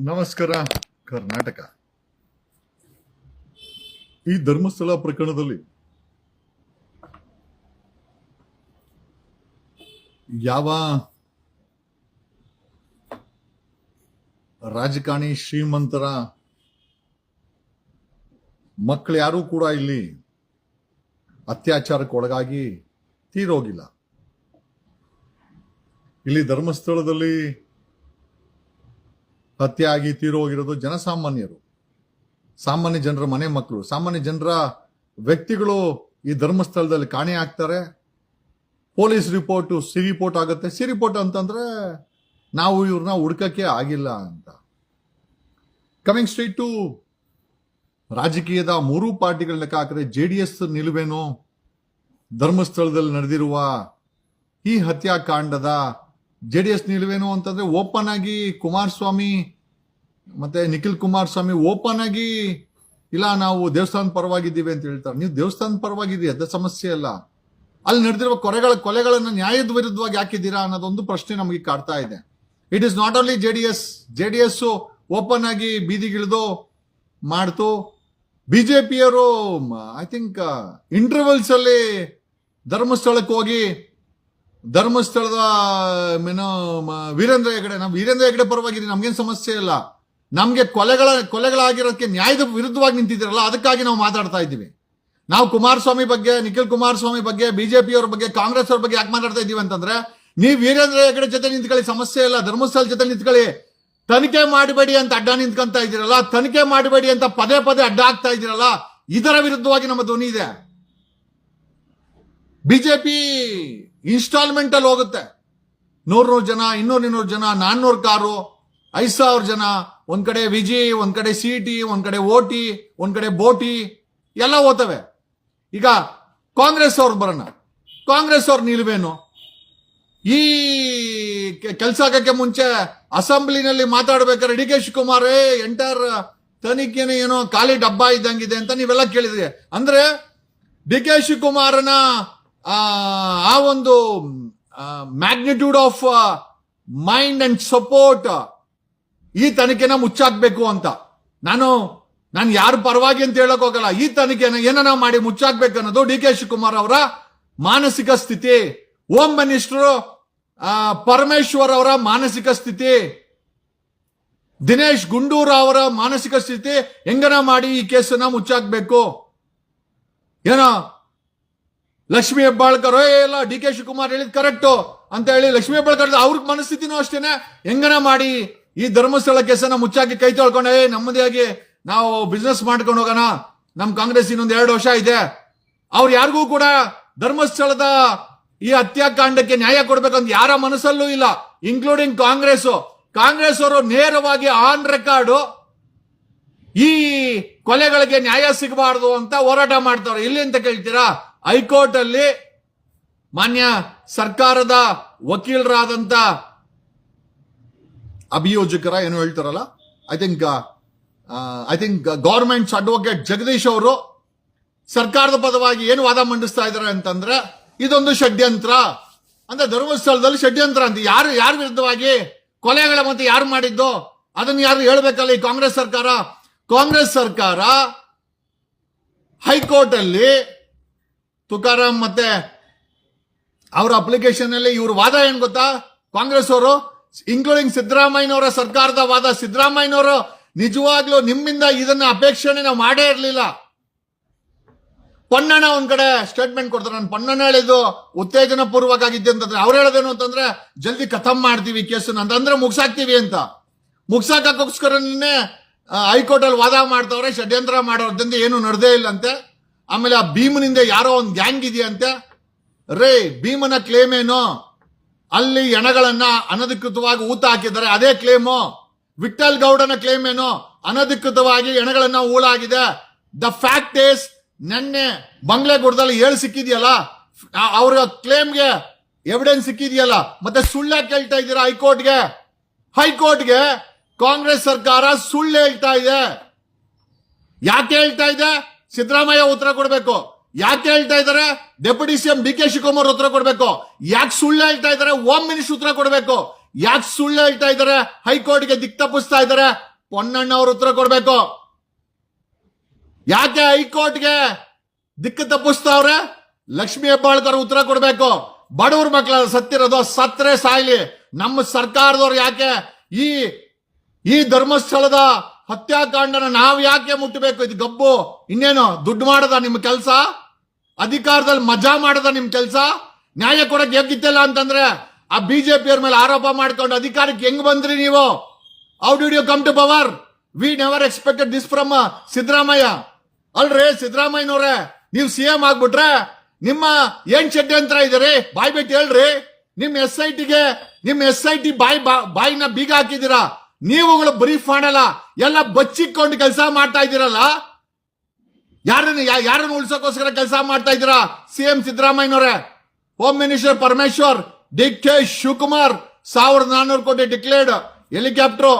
ನಮಸ್ಕಾರ, ಕರ್ನಾಟಕ. ಈ ಧರ್ಮಸ್ಥಳ ಪ್ರಕರಣದಲ್ಲಿ ಯಾವ ರಾಜಕಾರಣಿ ಶ್ರೀಮಂತರ ಮಕ್ಕಳು ಯಾರೂ ಕೂಡ ಇಲ್ಲಿ ಅತ್ಯಾಚಾರಕ್ಕೆ ಒಳಗಾಗಿ ತೀರೋಗಿಲ್ಲ. ಇಲ್ಲಿ ಧರ್ಮಸ್ಥಳದಲ್ಲಿ ಹತ್ಯೆ ಆಗಿ ತೀರೋಗಿರೋದು ಜನಸಾಮಾನ್ಯರು. ಸಾಮಾನ್ಯ ಜನರ ಮನೆ ಮಕ್ಕಳು. ಸಾಮಾನ್ಯ ಜನರ ವ್ಯಕ್ತಿಗಳು ಈ ಧರ್ಮಸ್ಥಳದಲ್ಲಿ ಕಾಣೆ ಆಗ್ತಾರೆ. ಪೊಲೀಸ್ ರಿಪೋರ್ಟ್, ಸಿ ರಿಪೋರ್ಟ್ ಆಗುತ್ತೆ. ಸಿ ರಿಪೋರ್ಟ್ ಅಂತಂದ್ರೆ ನಾವು ಇವ್ರನ್ನ ಹುಡ್ಕಕ್ಕೆ ಆಗಿಲ್ಲ ಅಂತ. ಕಮಿಂಗ್ ಸ್ಟ್ರೀಟ್ ಟು ರಾಜಕೀಯದ ಮೂರೂ ಪಾರ್ಟಿಗಳ ಲೆಕ್ಕ ಹಾಕಿದ್ರೆ ಜೆ ಡಿ ಎಸ್ ನಿಲುವೇನು ಧರ್ಮಸ್ಥಳದಲ್ಲಿ ನಡೆದಿರುವ ಈ ಹತ್ಯಾಕಾಂಡದ ಜೆ ಡಿ ಎಸ್ ನಿಲುವೇನು ಅಂತಂದ್ರೆ ಓಪನ್ ಆಗಿ ಕುಮಾರಸ್ವಾಮಿ ಮತ್ತೆ ನಿಖಿಲ್ ಕುಮಾರಸ್ವಾಮಿ ಓಪನ್ ಆಗಿ, ಇಲ್ಲ ನಾವು ದೇವಸ್ಥಾನ ಪರವಾಗಿದ್ದೀವಿ ಅಂತ ಹೇಳ್ತಾರೆ. ನೀವು ದೇವಸ್ಥಾನ ಪರವಾಗಿದ್ದೀರಿ, ಅದ ಸಮಸ್ಯೆ ಅಲ್ಲ. ಅಲ್ಲಿ ನಡೆದಿರುವ ಕೊರೆಗಳ ಕೊಲೆಗಳನ್ನು ನ್ಯಾಯದ ವಿರುದ್ಧವಾಗಿ ಹಾಕಿದ್ದೀರಾ ಅನ್ನೋದೊಂದು ಪ್ರಶ್ನೆ ನಮಗೆ ಕಾಡ್ತಾ ಇದೆ. It is not only J D S J D S open ಆಗಿ ಬೀದಿಗಿಳಿದು ಮಾಡ್ತು. ಬಿಜೆಪಿಯವರು ಐ ಥಿಂಕ್ ಇಂಟರ್ವಲ್ಸ್ ಅಲ್ಲಿ ಧರ್ಮಸ್ಥಳಕ್ಕೆ ಹೋಗಿ ಧರ್ಮಸ್ಥಳದ ಏನೋ ವೀರೇಂದ್ರ ಹೆಗಡೆ ನಾವು ವೀರೇಂದ್ರ ಹೆಗಡೆ ಪರವಾಗಿದ್ದೀವಿ ನಮ್ಗೇನು ಸಮಸ್ಯೆ ಇಲ್ಲ. ನಮಗೆ ಕೊಲೆಗಳ ಕೊಲೆಗಳಾಗಿರೋದಕ್ಕೆ ನ್ಯಾಯದ ವಿರುದ್ಧವಾಗಿ ನಿಂತಿದ್ದೀರಲ್ಲ, ಅದಕ್ಕಾಗಿ ನಾವು ಮಾತಾಡ್ತಾ ಇದ್ದೀವಿ. ನಾವು ಕುಮಾರಸ್ವಾಮಿ ಬಗ್ಗೆ, ನಿಖಿಲ್ ಕುಮಾರಸ್ವಾಮಿ ಬಗ್ಗೆ, ಬಿಜೆಪಿಯವ್ರ ಬಗ್ಗೆ ಕಾಂಗ್ರೆಸ್ ಅವ್ರ ಬಗ್ಗೆ ಯಾಕೆ ಮಾತಾಡ್ತಾ ಇದ್ದೀವಿ ಅಂತಂದ್ರೆ, ನೀವು ವೀರೇಂದ್ರ ಹೆಗಡೆ ಜೊತೆ ನಿಂತ್ಕೊಳ್ಳಿ, ಸಮಸ್ಯೆ ಇಲ್ಲ, ಧರ್ಮಸ್ಥಳ ಜೊತೆ ನಿಂತ್ಕೊಳ್ಳಿ, ತನಿಖೆ ಮಾಡಬೇಡಿ ಅಂತ ಅಡ್ಡ ನಿಂತ್ಕೊಂತ ಇದ್ದೀರಲ್ಲ, ತನಿಖೆ ಮಾಡಬೇಡಿ ಅಂತ ಪದೇ ಪದೇ ಅಡ್ಡ ಆಗ್ತಾ ಇದ್ದೀರಲ್ಲ, ಇದರ ವಿರುದ್ಧವಾಗಿ ನಮ್ಮ ಧ್ವನಿ ಇದೆ. ಬಿಜೆಪಿ ಇನ್ಸ್ಟಾಲ್ಮೆಂಟ್ ಅಲ್ಲಿ ಹೋಗುತ್ತೆ. ನೂರ್ ಜನ ಇನ್ನೂರ್ ಇನ್ನೂರು ಜನ, ನಾನ್ನೂರು ಕಾರು, ಐದ್ ಸಾವಿರ ಜನ, ಒಂದ್ ಕಡೆ ವಿಜಿ, ಒಂದ್ ಕಡೆ ಸಿ ಟಿ ಒಂದ್ ಕಡೆ ಓಟಿ, ಒಂದ್ ಕಡೆ ಬೋಟಿ, ಎಲ್ಲ ಓದ್ತವೆ ಈಗ ಕಾಂಗ್ರೆಸ್ ಅವ್ರು ಬರೋಣ. ಕಾಂಗ್ರೆಸ್ ಅವ್ರ ನಿಲ್ವೇನು? ಈ ಕೆಲಸ ಆಗಕ್ಕೆ ಮುಂಚೆ ಅಸೆಂಬ್ಲಿನಲ್ಲಿ ಮಾತಾಡ್ಬೇಕಾದ್ರೆ ಡಿ ಕೆ ಶಿವಕುಮಾರ್, ಎಂಟರ್ ತನಿಖೆನೇ ಏನೋ ಖಾಲಿ ಡಬ್ಬ ಇದ್ದಂಗಿದೆ ಅಂತ ನೀವೆಲ್ಲ ಕೇಳಿದ್ರಿ. ಅಂದ್ರೆ ಡಿ ಕೆ ಶಿವಕುಮಾರನ ಆ, ಒಂದು magnitude of mind and support ಈ ತನಿಖೆನ ಮುಚ್ಚಾಕ್ಬೇಕು ಅಂತ. ನಾನು ನಾನು ಯಾರು ಪರವಾಗಿ ಅಂತ ಹೇಳಕ್ ಹೋಗಲ್ಲ. ಈ ತನಿಖೆನ ಏನನ ಮಾಡಿ ಮುಚ್ಚಾಕ್ಬೇಕು ಅನ್ನೋದು ಡಿ ಕೆ ಶಿವಕುಮಾರ್ ಅವರ ಮಾನಸಿಕ ಸ್ಥಿತಿ. ಹೋಮ್ ಮಿನಿಸ್ಟರ್ ಪರಮೇಶ್ವರ್ ಅವರ ಮಾನಸಿಕ ಸ್ಥಿತಿ. ದಿನೇಶ್ ಗುಂಡೂರಾವ್ ಅವರ ಮಾನಸಿಕ ಸ್ಥಿತಿ ಹೆಂಗನ ಮಾಡಿ ಈ ಕೇಸನ್ನ ಮುಚ್ಚಾಕ್ಬೇಕು? ಏನೋ ಲಕ್ಷ್ಮಿ ಹೆಬ್ಬಾಳ್ಕರ್ ಇಲ್ಲ ಡಿ ಕೆ ಶಿವಕುಮಾರ್ ಹೇಳಿದ್ ಕರೆಕ್ಟು ಅಂತ ಹೇಳಿ ಲಕ್ಷ್ಮಿ ಹೆಬ್ಬಾಳ್ಕರ್ ಅವ್ರ ಮನಸ್ಥಿತಿನೂ ಅಷ್ಟೇನೆ ಹೆಂಗನ ಮಾಡಿ ಈ ಧರ್ಮಸ್ಥಳ ಕೆಸನ ಮುಚ್ಚಾಕಿ ಕೈ ತೊಳ್ಕೊಂಡು ನಮ್ಮದೇ ಆಗಿ ನಾವು ಬಿಸ್ನೆಸ್ ಮಾಡ್ಕೊಂಡು ಹೋಗೋಣ. ನಮ್ ಕಾಂಗ್ರೆಸ್ ಇನ್ನೊಂದು ಎರಡು ವರ್ಷ ಇದೆ. ಅವ್ರು ಯಾರಿಗೂ ಕೂಡ ಧರ್ಮಸ್ಥಳದ ಈ ಹತ್ಯಾಕಾಂಡಕ್ಕೆ ನ್ಯಾಯ ಕೊಡ್ಬೇಕಂತ ಯಾರ ಮನಸ್ಸಲ್ಲೂ ಇಲ್ಲ ಇನ್ಕ್ಲೂಡಿಂಗ್ ಕಾಂಗ್ರೆಸ್. ಕಾಂಗ್ರೆಸ್ ಅವರು ನೇರವಾಗಿ ಆನ್ ರೆಕಾರ್ಡ್ ಈ ಕೊಲೆಗಳಿಗೆ ನ್ಯಾಯ ಸಿಗಬಾರದು ಅಂತ ಹೋರಾಟ ಮಾಡ್ತಾರೆ ಇಲ್ಲಿ ಅಂತ ಕೇಳ್ತೀರಾ? ಹೈಕೋರ್ಟ್ ಅಲ್ಲಿ ಮಾನ್ಯ ಸರ್ಕಾರದ ವಕೀಲರಾದಂತ ಅಭಿಯೋಜಕರ ಏನು ಹೇಳ್ತಾರಲ್ಲ? I think I think government's advocate Jagadish ಅವರು ಸರ್ಕಾರದ ಪದವಾಗಿ ಏನು ವಾದ ಮಂಡಿಸ್ತಾ ಇದ್ದಾರೆ ಅಂತಂದ್ರೆ, ಇದೊಂದು ಷಡ್ಯಂತ್ರ. ಅಂದ್ರೆ ಧರ್ಮಸ್ಥಳದಲ್ಲಿ ಷಡ್ಯಂತ್ರ ಅಂತ. ಯಾರು, ಯಾರ ವಿರುದ್ಧವಾಗಿ ಕೊಲೆಗಳ ಮತ್ತೆ ಯಾರು ಮಾಡಿದ್ದು ಅದನ್ನ ಯಾರು ಹೇಳ್ಬೇಕಲ್ಲ ಈ ಕಾಂಗ್ರೆಸ್ ಸರ್ಕಾರ? ಕಾಂಗ್ರೆಸ್ ಸರ್ಕಾರ ಹೈಕೋರ್ಟ್ ಅಲ್ಲಿ ತುಕಾರಾಮ್ ಮತ್ತೆ ಅವರ ಅಪ್ಲಿಕೇಶನ್ ಅಲ್ಲಿ ಇವ್ರ ವಾದ ಏನ್ ಗೊತ್ತಾ? ಕಾಂಗ್ರೆಸ್ ಅವರು ಇನ್ಕ್ಲೂಡಿಂಗ್ ಸಿದ್ದರಾಮಯ್ಯನವರ ಸರ್ಕಾರದ ವಾದ. ಸಿದ್ದರಾಮಯ್ಯನವರು ನಿಜವಾಗ್ಲೂ ನಿಮ್ಮಿಂದ ಇದನ್ನ ಅಪೇಕ್ಷಣೆ ನಾವು ಮಾಡೇ ಇರಲಿಲ್ಲ. ಪೊನ್ನಣ್ಣ ಒಂದ್ ಕಡೆ ಸ್ಟೇಟ್ಮೆಂಟ್ ಕೊಡ್ತಾರೆ. ನಾನು ಪೊನ್ನಣ್ಣ ಹೇಳಿದ್ದು ಉತ್ತೇಜನ ಪೂರ್ವಕ ಅಂತಂದ್ರೆ ಅವ್ರು ಹೇಳೋದೇನು ಅಂತಂದ್ರೆ, ಜಲ್ದಿ ಖತಮ್ ಮಾಡ್ತೀವಿ ಕೇಸನ್ನು ಅಂತಂದ್ರೆ ಮುಗ್ಸಾಕ್ತೀವಿ ಅಂತ. ಮುಗ್ಸಾಕೋಸ್ಕರ ನಿನ್ನೆ ಹೈಕೋರ್ಟ್ ಅಲ್ಲಿ ವಾದ ಮಾಡ್ತವ್ರೆ, ಷಡ್ಯಂತ್ರ ಮಾಡೋದ್ರಿಂದ ಏನು ನಡೆದೇ ಇಲ್ಲ ಅಂತೆ. ಆಮೇಲೆ ಆ ಭೀಮನಿಂದ ಯಾರೋ ಒಂದು ಗ್ಯಾಂಗ್ ಇದೆಯಂತೆ? ರೇ, ಭೀಮನ ಕ್ಲೇಮ್ ಏನು? ಅಲ್ಲಿ ಎಣಗಳನ್ನ ಅನಧಿಕೃತವಾಗಿ ಊತ ಹಾಕಿದ್ದಾರೆ. ಅದೇ ಕ್ಲೇಮು ವಿಠಲ್ ಗೌಡನ ಕ್ಲೇಮ್ ಏನು? ಅನಧಿಕೃತವಾಗಿ ಎಣಗಳನ್ನ ಊಳಾಗಿದೆ ದ ಫ್ಯಾಕ್ಟ್ ಇಸ್ ನೆನ್ನೆ ಬಂಗ್ಲೆಗೂಡದಲ್ಲಿ ಏಳು ಸಿಕ್ಕಿದೆಯಲ್ಲ? ಅವ್ರ ಕ್ಲೇಮ್ಗೆ ಎವಿಡೆನ್ಸ್ ಸಿಕ್ಕಿದೆಯಲ್ಲ? ಮತ್ತೆ ಸುಳ್ಳ ಕೇಳ್ತಾ ಇದ್ದೀರಾ ಹೈಕೋರ್ಟ್ಗೆ? ಹೈಕೋರ್ಟ್ಗೆ ಕಾಂಗ್ರೆಸ್ ಸರ್ಕಾರ ಸುಳ್ಳು ಹೇಳ್ತಾ ಇದೆ. ಯಾಕೆ ಹೇಳ್ತಾ ಇದೆ? ಸಿದ್ದರಾಮಯ್ಯ ಉತ್ತರ ಕೊಡಬೇಕು. ಯಾಕೆ ಹೇಳ್ತಾ ಇದ್ದಾರೆ? Deputy CM B K Shivakumar ಉತ್ತರ ಕೊಡಬೇಕು. ಯಾಕೆ ಸುಳ್ಳು ಹೇಳ್ತಾ ಇದ್ದಾರೆ? ಹೋಮ್ ಮಿನಿಸ್ಟರ್ ಉತ್ತರ ಕೊಡಬೇಕು. ಯಾಕೆ ಸುಳ್ಳು ಹೇಳ್ತಾ ಇದ್ದಾರೆ? ಹೈಕೋರ್ಟ್ಗೆ ದಿಕ್ ತಪ್ಪಿಸ್ತಾ ಇದ್ದಾರೆ. ಪೊನ್ನಣ್ಣ ಅವರು ಉತ್ತರ ಕೊಡಬೇಕು. ಯಾಕೆ ಹೈಕೋರ್ಟ್ಗೆ ದಿಕ್ಕು ತಪ್ಪಿಸ್ತಾವ್ರೆ ಲಕ್ಷ್ಮೀ ಹೆಬ್ಬಾಳ್ಕರ್ ಉತ್ತರ ಕೊಡಬೇಕು. ಬಡವ್ರ ಮಕ್ಕಳ ಸತ್ತಿರೋದು ಸತ್ರೆ ಸಾಯ್ಲಿ. ನಮ್ಮ ಸರ್ಕಾರದವ್ರು ಯಾಕೆ ಈ ಈ ಧರ್ಮಸ್ಥಳದ ಹತ್ಯಾಕಾಂಡನ ನಾವು ಯಾಕೆ ಮುಟ್ಟಬೇಕು? ಇದು ಗಬ್ಬು. ಇನ್ನೇನು, ದುಡ್ಡು ಮಾಡದ ನಿಮ್ಮ ಕೆಲಸ? ಅಧಿಕಾರದಲ್ಲಿ ಮಜಾ ಮಾಡದ ನಿಮ್ಮ ಕೆಲಸ? ನ್ಯಾಯ ಕೊಡಕ್ ಯೋಗ್ಯತಿಲ್ಲ ಅಂತಂದ್ರೆ ಆ ಬಿಜೆಪಿಯವ್ರ ಮೇಲೆ ಆರೋಪ ಮಾಡ್ಕೊಂಡು ಅಧಿಕಾರಕ್ಕೆ ಹೆಂಗ್ ಬಂದ್ರಿ ನೀವು? How did you come to power we never expected this from Siddaramaiah. ಅಲ್ರಿ, ಸಿದ್ದರಾಮಯ್ಯನವ್ರೆ, ನೀವು ಸಿ ಎಂ ಆಗ್ಬಿಟ್ರೆ ನಿಮ್ಮ ಏನ್ ಷಡ್ಯಂತ್ರ ಇದ್ರಿ ಬಾಯ್ ಬಿಟ್ಟು ಹೇಳ್ರಿ. ನಿಮ್ ಎಸ್ ಐ ಟಿಗೆ ನಿಮ್ ಎಸ್ ಐ ಟಿ ಬಾಯಿ ಬಾಯಿನ ಬೀಗ ಹಾಕಿದ್ದೀರಾ? ನೀವುಗಳು ಬ್ರೀಫ್ ಮಾಡಲ್ಲ ಎಲ್ಲ ಬಚ್ಚಿಕೊಂಡು ಕೆಲಸ ಮಾಡ್ತಾ ಇದ್ದೀರಲ್ಲ? ಯಾರನ್ನ ಯಾರನ್ನು ಉಳಿಸೋಕೋಸ್ಕರ ಕೆಲಸ ಮಾಡ್ತಾ ಇದ್ದೀರಾ? ಸಿ ಎಂ ಸಿದ್ದರಾಮಯ್ಯನವರೇ. Home minister Parameshwar, D K Shivakumar, ಸಾವಿರದ ನಾನ್ನೂರು ಕೋಟಿ ಡಿಕ್ಲೇರ್ಡ್ ಹೆಲಿಕಾಪ್ಟರ್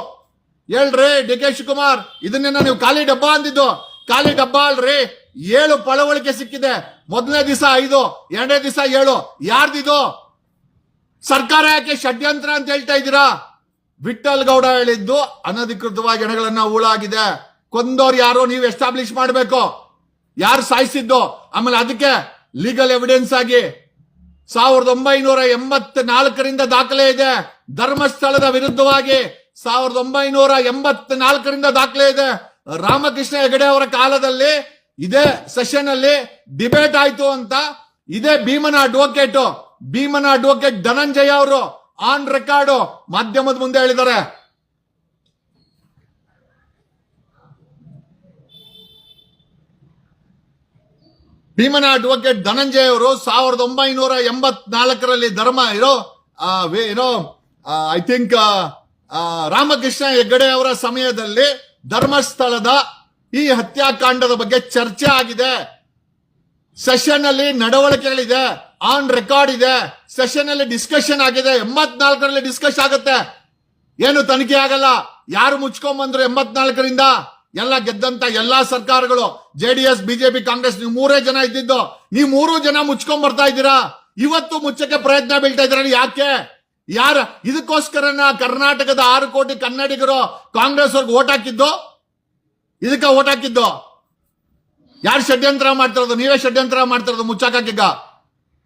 ಹೇಳ್ರಿ, ಡಿ ಕೆ ಶಿವಕುಮಾರ್, ಇದನ್ನೆಲ್ಲ ನೀವು ಖಾಲಿ ಡಬ್ಬ ಅಂದಿದ್ದು. ಖಾಲಿ ಡಬ್ಬ ಅಲ್ರಿ, ಏಳು ಪಳವಳಿಕೆ ಸಿಕ್ಕಿದೆ. ಮೊದಲನೇ ದಿವಸ ಐದು, ಎರಡನೇ ದಿವಸ ಏಳು. ಯಾರ್ದಿದು? ಸರ್ಕಾರ ಯಾಕೆ ಷಡ್ಯಂತ್ರ ಅಂತ ಹೇಳ್ತಾ ಇದ್ದೀರಾ? ವಿಠಲ್ ಗೌಡ ಹೇಳಿದ್ದು ಅನಧಿಕೃತವಾಗಿ ಹಣಗಳನ್ನ ಹೂಳಾಗಿದೆ ಕೊಂದೋರ್ ಯಾರೋ ನೀವು ಎಸ್ಟಾಬ್ಲಿಷ್ ಮಾಡಬೇಕು. ಯಾರು ಸಾಯಿಸಿದ್ದು? ಆಮೇಲೆ ಅದಕ್ಕೆ ಲೀಗಲ್ ಎವಿಡೆನ್ಸ್ ಆಗಿ ಸಾವಿರದ ಒಂಬೈನೂರ ಎಂಬತ್ ನಾಲ್ಕರಿಂದ ದಾಖಲೆ ಇದೆ. ಧರ್ಮಸ್ಥಳದ ವಿರುದ್ಧವಾಗಿ ಸಾವಿರದ ಒಂಬೈನೂರ ಎಂಬತ್ ನಾಲ್ಕರಿಂದ ದಾಖಲೆ ಇದೆ. ರಾಮಕೃಷ್ಣ ಹೆಗಡೆ ಅವರ ಕಾಲದಲ್ಲಿ ಇದೇ ಸೆಷನ್ ಅಲ್ಲಿ ಡಿಬೇಟ್ ಆಯ್ತು ಅಂತ. ಇದೇ ಭೀಮನ ಅಡ್ವೊಕೇಟ್ ಭೀಮನ ಅಡ್ವೊಕೇಟ್ ಧನಂಜಯ ಅವರು ಆನ್ ರೆಕಾರ್ಡ್ ಮಾಧ್ಯಮದ ಮುಂದೆ ಹೇಳಿದ್ದಾರೆ. ಭೀಮನ ಅಡ್ವೊಕೇಟ್ ಧನಂಜಯ ಅವರು ಸಾವಿರದ ಒಂಬೈನೂರ ಎಂಬತ್ನಾಲ್ಕರಲ್ಲಿ ಧರ್ಮ ಇರೋ ಏನೋ ಐ ಥಿಂಕ್ ರಾಮಕೃಷ್ಣ ಹೆಗ್ಗಡೆ ಅವರ ಸಮಯದಲ್ಲಿ ಧರ್ಮಸ್ಥಳದ ಈ ಹತ್ಯಾಕಾಂಡದ ಬಗ್ಗೆ ಚರ್ಚೆ ಆಗಿದೆ. ಸೆಷನ್ ಅಲ್ಲಿ ನಡವಳಿಕೆಗಳಿದೆ. ಆನ್ ರೆಕಾರ್ಡ್ ಇದೆ. ಸೆಷನ್ ಅಲ್ಲಿ ಡಿಸ್ಕಷನ್ ಆಗಿದೆ. ಎಂಬತ್ನಾಲ್ಕರಲ್ಲಿ ಡಿಸ್ಕಸ್ ಆಗುತ್ತೆ. ಏನು ತನಿಖೆ ಆಗಲ್ಲ. ಯಾರು ಮುಚ್ಕೊಂಡ್ ಬಂದ್ರು ಎಂಬತ್ನಾಲ್ಕರಿಂದ? ಎಲ್ಲ ಗೆದ್ದಂತ ಎಲ್ಲಾ ಸರ್ಕಾರಗಳು. J D S BJP Congress ನೀವು ಮೂರೇ ಜನ ಇದ್ದಿದ್ದು. ನೀವು ಮೂರು ಜನ ಮುಚ್ಕೊಂಡ್ ಬರ್ತಾ ಇದ್ದೀರಾ? ಇವತ್ತು ಮುಚ್ಚಕ್ಕೆ ಪ್ರಯತ್ನ ಬೀಳ್ತಾ ಇದ್ದೀರ ಯಾಕೆ? ಯಾರ? ಇದಕ್ಕೋಸ್ಕರನ ಕರ್ನಾಟಕದ ಆರು ಕೋಟಿ ಕನ್ನಡಿಗರು ಕಾಂಗ್ರೆಸ್ ಅವ್ರಿಗೆ ಓಟ್ ಹಾಕಿದ್ದು? ಇದಕ್ಕೆ ಓಟ್ ಹಾಕಿದ್ದು? ಯಾರು ಷಡ್ಯಂತ್ರ ಮಾಡ್ತಿರೋದು ನೀವೇ ಷಡ್ಯಂತ್ರ ಮಾಡ್ತಿರೋದು ಮುಚ್ಚಾಕೀಗ